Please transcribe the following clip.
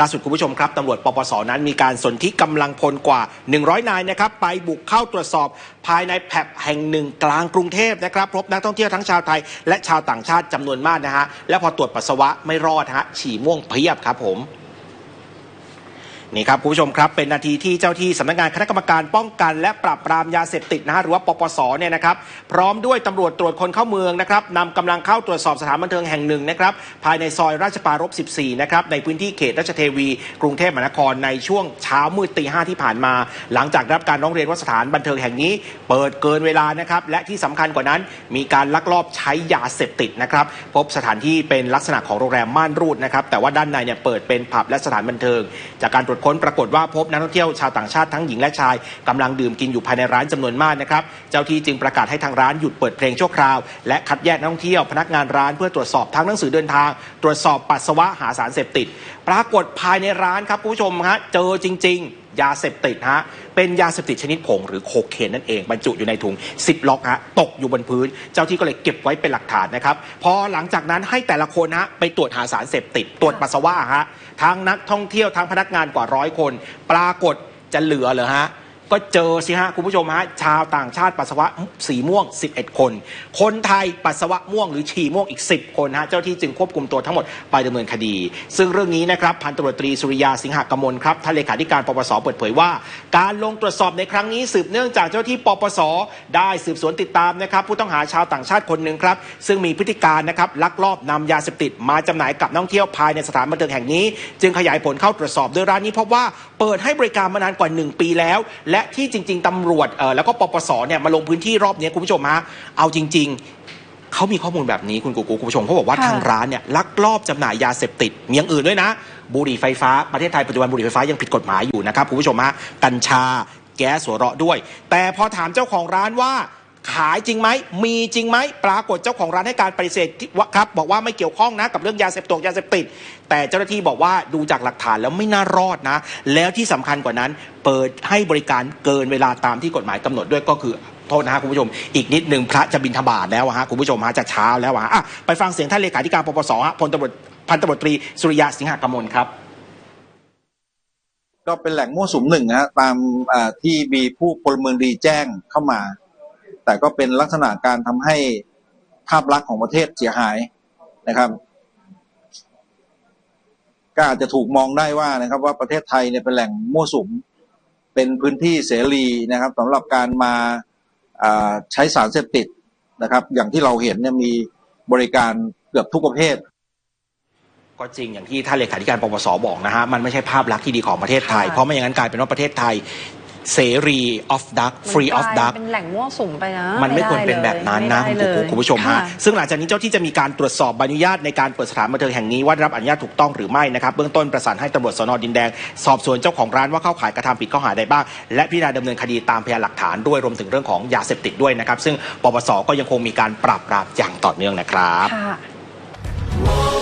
ล่าสุดคุณผู้ชมครับตำรวจปปสนั้นมีการสนที่กำลังพลกว่า 100 นายนะครับไปบุกเข้าตรวจสอบภายในแผบแห่งหนึ่งกลางกรุงเทพนะครับพบนักท่องเที่ยวทั้งชาวไทย และชาวต่างชาติจำนวนมากนะฮะและพอตรวจปัสสาวะไม่รอดฮะฉี่ม่วงเพียบครับผม นี่ครับคุณผู้ชมครับเป็นนาทีที่เจ้าที่สำนักงานคณะกรรมการป้องกัน และปราบปรามยาเสพติดนะฮะหรือว่าปปสเนี่ยนะครับพร้อมด้วยตำรวจตรวจคนเข้าเมืองนะครับนำกำลังเข้าตรวจสอบสถานบันเทิงแห่งหนึ่งนะครับภายในซอยราชปรารภ14นะครับในพื้นที่เขตราชเทวี กรุงเทพมหานครในช่วงเช้ามืดตีห้าที่ผ่านมา หลังจากรับการร้องเรียนว่าสถานบันเทิงแห่งนี้ เปิดเกินเวลานะครับและที่สำคัญกว่านั้น มีการลักลอบใช้ยาเสพติดนะครับพบสถานที่เป็นลักษณะของโรงแรมม่านรูดนะครับแต่ว่าด้านในเนี่ยเปิดเป็นผับและสถานบันเทิงจากการตรวจค้นปรากฏว่าพบนักท่องเที่ยวชาวต่างชาติทั้งหญิงและชายกำลังดื่มกินอยู่ภายในร้านจำนวนมากนะครับเจ้าที่จึงประกาศให้ทางร้านหยุดเปิดเพลงชั่วคราว และคัดแยกนักท่องเที่ยวพนักงานร้านเพื่อตรวจสอบทั้งหนังสือเดินทาง ตรวจสอบปัสสาวะหาสารเสพติด ปรากฏภายในร้านครับคุณผู้ชมฮะเจอจริง ๆยาเสพติดฮะ เป็นยาเสพติดชนิดผงหรือโคเคนนั่นเองบรรจุอยู่ในถุงซิปล็อกฮะตกอยู่บนพื้น เจ้าที่ก็เลยเก็บไว้เป็นหลักฐานนะครับ พอหลังจากนั้นให้แต่ละคนฮะไปตรวจหาสารเสพติด ตรวจปัสสาวะฮะทั้งนักท่องเที่ยวทั้งพนักงานกว่าร้อยคน ปรากฏจะเหลือเหรอฮะ ก็เจอสิฮะคุณผู้ชมฮะชาวต่างชาติปัสสาวะสีม่วง 11 คน คนไทยปัสสาวะม่วงหรือฉี่ม่วงอีก 10 คนฮะเจ้าที่จึงควบคุมตัวทั้งหมดไปดำเนินคดี ซึ่งเรื่องนี้นะครับพันตำรวจตรีสุริยาสิงหกมลครับท่านเลขาธิการปปสเปิดเผยว่า การลงตรวจสอบในครั้งนี้สืบเนื่องจากเจ้าที่ปปสได้สืบสวนติดตามนะครับผู้ต้องหาชาวต่างชาติคนหนึ่งครับซึ่งมีพฤติการนะครับลักลอบนำยาเสพติดมาจำหน่ายกับนักท่องเที่ยวภายในสถานบันเทิงแห่งนี้ จึงขยายผลเข้าตรวจสอบโดยร้านนี้พบว่าเปิดให้บริการมานานกว่า 1 ปีแล้ว และที่จริง ๆตำรวจเอ่อแล้วก็ปปสเนี่ยมาลงพื้นที่รอบนี้คุณผู้ชมฮะเอาจริง ๆเขามีข้อมูลแบบนี้คุณกูกูคุณผู้ชมเขาบอกว่าค่ะทางร้านเนี่ยลักลอบจำหน่ายยาเสพติดมีอย่างอื่นด้วยนะ บุหรี่ไฟฟ้าประเทศไทยปัจจุบันบุหรี่ไฟฟ้ายังผิดกฎหมายอยู่นะครับคุณผู้ชมฮะกัญชาแก๊สหัวเราะด้วย แต่พอถามเจ้าของร้านว่า ขายจริงไหม มีจริงไหม ปรากฏเจ้าของร้านให้การปฏิเสธว่าครับ บอกว่าไม่เกี่ยวข้องนะกับเรื่องยาเสพติดยาเสพติด แต่เจ้าหน้าที่บอกว่าดูจากหลักฐานแล้วไม่น่ารอดนะ แล้วที่สำคัญกว่านั้น เปิดให้บริการเกินเวลาตามที่กฎหมายกำหนดด้วยก็คือโทษนะฮะคุณผู้ชม อีกนิดหนึ่งพระจะบินทบาทแล้วฮะคุณผู้ชมฮะจะเช้าแล้วอะฮะะไปฟังเสียงท่านเลขาธิการปปสฮะพลตำรวจพันตำรวจตรีสุริยาสิงหกมลครับก็เป็นแหล่งมั่วสุมหนึ่งนะฮะตามที่มีผู้พลเมืองดีแจ้งเข้ามา แต่ก็เป็นลักษณะการทำให้ภาพลักษณ์ของประเทศเสียหายนะครับ ก็อาจจะถูกมองได้ว่านะครับ ว่าประเทศไทยเนี่ยเป็นแหล่งมั่วสุม เป็นพื้นที่เสรีนะครับสำหรับการมาใช้สารเสพติดนะครับ อย่างที่เราเห็นเนี่ยมีบริการเกือบทุกประเภทก็จริงอย่างที่ท่านเลขาธิการปปสบอกนะฮะมันไม่ใช่ภาพลักษณ์ที่ดีของประเทศไทย เพราะไม่อย่างนั้นกลายเป็นว่าประเทศไทย เสรีออฟดักฟรีออฟดักเป็นแหล่งมั่วสุมไปนะ มันไม่ควรเป็นแบบนั้นนะไม่คุณได้ผู้เลยคุณผู้ชมฮะค่ะซึ่งหลังจากนี้เจ้าที่จะมีการตรวจสอบใบอนุญาตในการเปิดสถานบันเทิงแห่งนี้ว่าได้รับอนุญาตถูกต้องหรือไม่นะครับเบื้องต้นประสานให้ตำรวจสนดินแดง สอบสวนเจ้าของร้านว่าเข้าข่ายกระทำผิดข้อหาใดบ้าง และพิจารณาดำเนินคดีตามพยานหลักฐานด้วยรวมถึงเรื่องของยาเสพติดด้วยนะครับซึ่งปปสก็ยังคงมีการปราบปรามอย่างต่อเนื่องนะครับค่ะ